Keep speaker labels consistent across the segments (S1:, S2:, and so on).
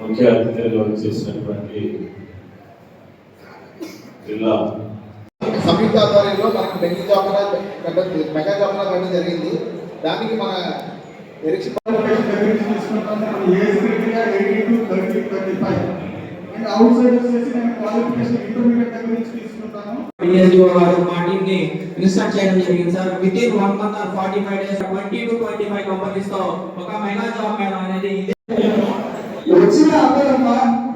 S1: ముఖ్య అతిథులుగా వచ్చేసినటువంటి జిల్లా?
S2: సంయుక్త ఆధ్వర్యంలో మనకు mega job conduct mega job conduct జరిగింది. దానికి మన ఎరిక్షన్
S3: డిఎస్ఓ గారు మా టీమ్ని ఇన్స్ట్రక్ట్ చేయడం జరిగింది sir with in one month or forty five days twenty two twenty five కంపెనీస్తో ఒక మెగా జాబ్ మేళం అనేది
S4: వచ్చిన అమ్మమ్మ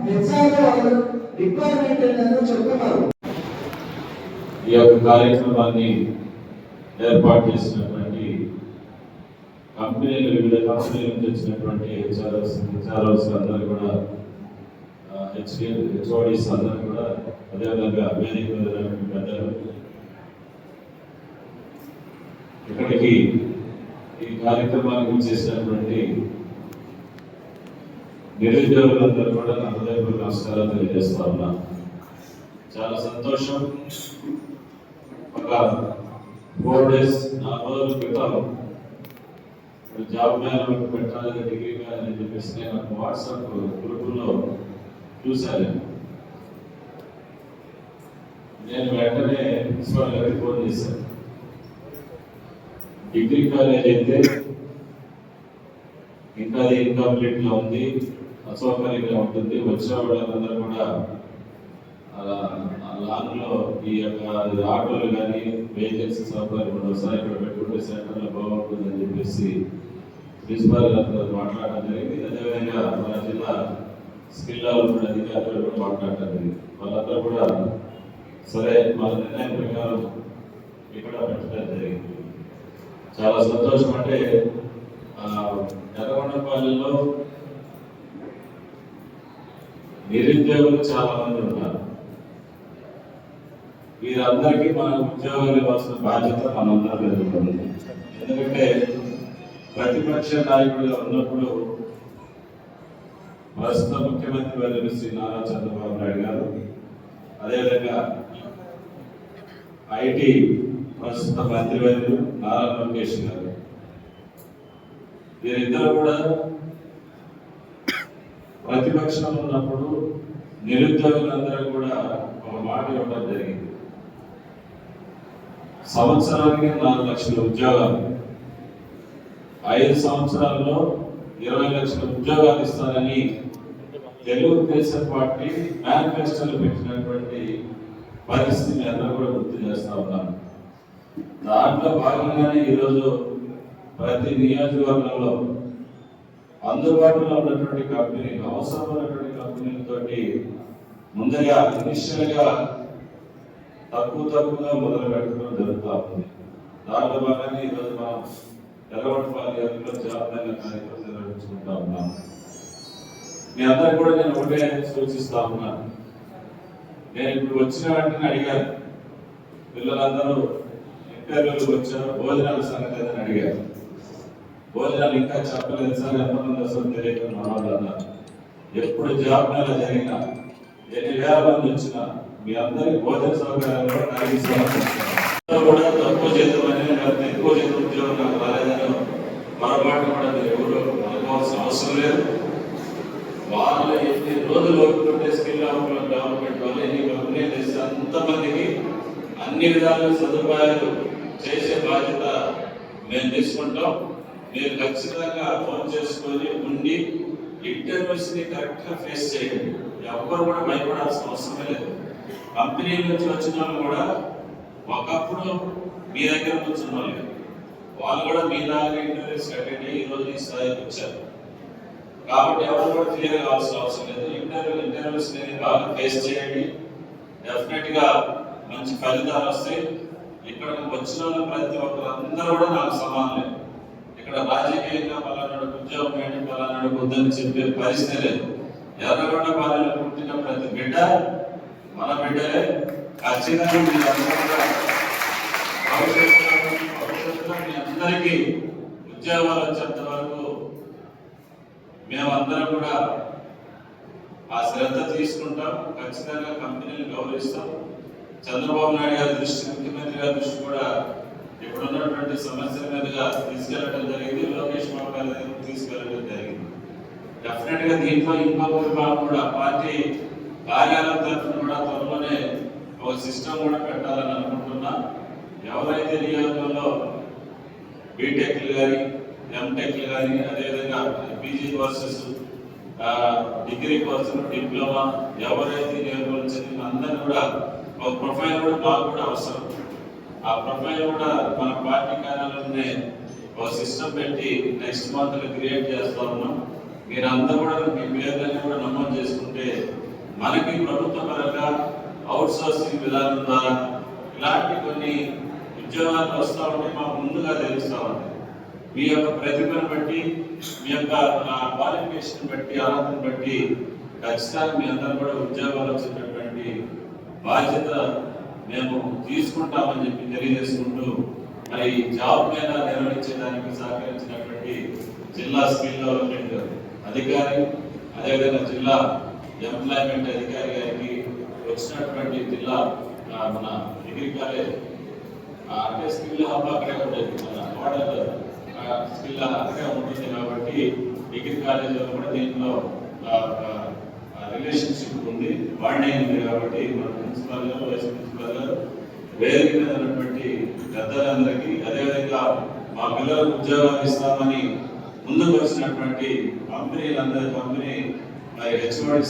S4: నిజంగా రిక్వైర్మెంట్ ఏంటని చెప్తున్నారు.
S1: ఈ యొక్క కార్యక్రమాన్ని ఏర్పాటు చేసినటువంటి కంపెనీలు వివిధ కంపెనీల నుంచి వచ్చినటువంటి హెచ్ఆర్ఎస్ హెచ్ఆర్ఎస్ అందరూ కూడా హెచ్డి హెచ్ఓడిస్ అందరూ కూడా అదేవిధంగా వేదిక పెద్దలు ఇక్కడికి ఈ కార్యక్రమానికి చేసినటువంటి నిరుద్యోగులందరూ కూడా నా హృదయపూర్వక నమస్కారాలు తెలియజేస్తా ఉన్నా. చాలా సంతోషం. ఒక ఫోర్ డేస్ నాలుగు రోజుల క్రితం జాబ్ మేళ పెట్టాలని డిగ్రీ కాదని చెప్పేసి నేను ఒక వాట్సాప్ గ్రూపుల్లో చూశాను. నేను వెంటనే ప్రిన్సిపాల్ గారికి ఫోన్ చేశాను. డిగ్రీ కాలేజ్ అయితే ఇంకా అది ఇన్కంప్లీట్గా ఉంది. అసౌకర్యంగా ఉంటుంది. వచ్చిన వాళ్ళందరూ కూడా అలా లాన్లో ఈ యొక్క ఆటోలు కానీ వెహికల్స్ సౌకర్యం ఉండవు. సార్ ఇక్కడ పెట్టుకుంటే సెంటర్లో బాగుంటుందని బాగుంటుంది అని చెప్పేసి ప్రిన్సిపాల్ గారితో మాట్లాడడం జరిగింది. అదేవిధంగా మన జిల్లా స్కిల్ డెవలప్మెంట్ అధికారులు కూడా మాట్లాడటం జరిగింది. వాళ్ళందరూ కూడా సరే మన నిర్ణయం ప్రకారం ఇక్కడ పెట్టడం జరిగింది. చాలా సంతోషం అంటే ఎర్రగొండపాలెంలో నిరుద్యోగులు చాలా మంది ఉన్నారు. వీరందరికీ మన ఉద్యోగాలు ఇవ్వాల్సిన బాధ్యత మనందరం ఎదుర్కొంది ఎందుకంటే ప్రతిపక్ష నాయకుడిగా ఉన్నప్పుడు ప్రస్తుత ముఖ్యమంత్రి వర్యులు శ్రీ నారా చంద్రబాబు నాయుడు గారు అదేవిధంగా ఐటీ ప్రస్తుత మంత్రి వర్యులు నారా లోకేష్ గారు వీరిద్దరు కూడా ప్రతిపక్షంలో ఉన్నప్పుడు నిరుద్యోగులందరూ కూడా ఒక మాట ఇవ్వడం జరిగింది. సంవత్సరానికి నాలుగు లక్షల ఉద్యోగాలు. ఐదు సంవత్సరాల్లో ఇరవై లక్షల ఉద్యోగాలు ఇస్తారని తెలుగుదేశం పార్టీ మేనిఫెస్టోలో పెట్టినటువంటి పరిస్థితిని అందరూ కూడా గుర్తు చేస్తా ఉన్నాను దాంట్లో భాగంగానే ఈరోజు ప్రతి నియోజకవర్గంలో అందుబాటులో ఉన్నటువంటి కంపెనీలు అవసరమైనటువంటి కంపెనీలతోటి ముందుగా ఇనిషియల్గా తక్కువ తక్కువగా మొదలు పెట్టడం జరుగుతూ ఉంది. దాంట్లో భాగంగా ఈరోజు మనం ఎర్రవటిపాలి గారిలో జాతీయ కార్యక్రమం నిర్వహించుకుంటా ఉన్నాం. మీ అందరికి కూడా నేను ఒకటే సూచిస్తా ఉన్నాను నేను ఇప్పుడు వచ్చిన వెంటనే అడిగాను. పిల్లలందరూ ఇంటర్వ్యూలకు వచ్చారు? భోజనాల సంగతి అని అడిగారు? భోజనాలు ఇంకా చెప్పలేదు సార్ ఎంతమంది అసలు తెలియక మనవాళ్ళన్నారు ఎప్పుడు జాబ్ మేళ జరిగినా ఎన్ని వేల మంది వచ్చినా మీ అందరి భోజన సౌకర్యాలు కూడా కలిగిస్తాను కూడా తక్కువ జీతం అనేది ఎక్కువ జీతం ఉద్యోగం నాకు రాలేదని పొరపాటు కూడా ఎవరు అనుకోవాల్సిన అవసరం లేదు. వాళ్ళు ఎన్ని రోజులు ఒప్పుకుంటే స్కిల్ డెవలప్మెంట్ డెవలప్మెంట్ వాళ్ళు ఎన్ని కంపెనీలు చేస్తే అంతమందికి అన్ని విధాల సదుపాయాలు చేసే బాధ్యత మేము తీసుకుంటాం. మీరు ఖచ్చితంగా ఫోన్ చేసుకొని ఉండి ఇంటర్వ్యూస్ని కరెక్ట్గా ఫేస్ చేయండి. ఎవ్వరు కూడా భయపడాల్సిన అవసరం లేదు. కంపెనీ నుంచి వచ్చిన వాళ్ళు కూడా ఒకప్పుడు మీ దగ్గర కూర్చున్న వాళ్ళు వాళ్ళు కూడా మీ దాకా ఇంటర్వ్యూస్ అటెండ్ అయ్యి ఈ రోజు ఈ స్థాయికి వచ్చారు. కాబట్టి ఎవరు కూడా క్లియర్ కావాల్సిన అవసరం లేదు. ఇంటర్వ్యూ ఇంటర్వ్యూస్ అనేది బాగా ఫేస్ చేయండి. డెఫినెట్గా మంచి ఫలితాలు వస్తాయి. ఇక్కడ వచ్చిన వాళ్ళు ప్రతి ఒక్కరు అందరూ కూడా నాకు సమానమే ఇక్కడ రాజకీయంగా పలానాడు ఉద్యోగం ఏంటి పలానాడు వద్దని చెప్పే పరిస్థితి లేదు. ఎర్రగొండ పాలన పుట్టిన ప్రతి బిడ్డ మన బిడ్డలే. ఖచ్చితంగా కూడా భవిష్యత్తులో మీ అందరికీ ఉద్యోగాలు వచ్చేంత వరకు మేమందరం కూడా ఆ శ్రద్ధ తీసుకుంటాం. ఖచ్చితంగా కంపెనీలు గౌరవిస్తాం. చంద్రబాబు నాయుడు గారి దృష్టి ముఖ్యమంత్రి గారి దృష్టి కూడా ఇప్పుడు ఉన్నటువంటి సమస్యల మీదుగా తీసుకెళ్ళడం జరిగింది లోకేష్ బాబు గారి దగ్గర తీసుకెళ్ళడం జరిగింది. డెఫినెట్గా దీంట్లో ఇంకొక విభాగం కూడా పార్టీ కార్యాలయం తరఫున కూడా త్వరలోనే ఒక సిస్టమ్ కూడా పెట్టాలని అనుకుంటున్నా. ఎవరైతే నియోజకంలో బీటెక్లు కానీ ఎంటెక్లు కానీ అదేవిధంగా పీజీ కోర్సెస్ డిగ్రీ కోర్సులు డిప్లొమా ఎవరైతే నియోజకవర్గం చదివిన అందరినీ కూడా ఒక ప్రొఫైల్ కూడా మాకు కూడా అవసరం. ఆ ప్రొఫైల్ కూడా మన పార్టీ కార్యాలయంలోనే ఒక సిస్టమ్ పెట్టి నెక్స్ట్ మంత్లో క్రియేట్ చేస్తా ఉన్నాం మీరు అందరూ కూడా మీ పేర్లన్నీ కూడా నమోదు చేసుకుంటే మనకి ప్రభుత్వ పరంగా అవుట్ సోర్సింగ్ విధానం ద్వారా ఇలాంటి కొన్ని ఉద్యోగాలు వస్తూ ఉంటే మాకు ముందుగా తెలుస్తూ ఉంటాయి మీ యొక్క ప్రతిభను బట్టి మీ యొక్క క్వాలిఫికేషన్ బట్టి అర్హతను బట్టి ఖచ్చితంగా మీ అందరూ కూడా ఉద్యోగాలు వచ్చేటటువంటి బాధ్యత మేము తీసుకుంటామని చెప్పి తెలియజేసుకుంటూ మరి జాబ్ మీద నిర్వహించడానికి సహకరించినటువంటి జిల్లా స్కిల్ డెవలప్మెంట్ అధికారి అదేవిధంగా జిల్లా ఎంప్లాయ్మెంట్ అధికారి గారికి వచ్చినటువంటి జిల్లా మన డిగ్రీ కాలేజ్ అంటే స్కిల్ హబ్ అక్కడే ఉండేది మన మోడల్ స్కిల్ అక్కడే ఉంటుంది కాబట్టి డిగ్రీ కాలేజీలో కూడా దీంట్లో రిలేషన్షిప్ ఉంది బాండ్ అయింది కాబట్టి మన ప్రిన్సిపాల్ గారు వైస్ ప్రిన్సిపాల్ గారు వేదిక మీద ఉన్నటువంటి పెద్దలందరికీ అదేవిధంగా మా పిల్లలకు ఉద్యోగాలు ఇస్తామని ముందుకు వచ్చినటువంటి కంపెనీలందరి కంపెనీ మరి హెచ్ఓడి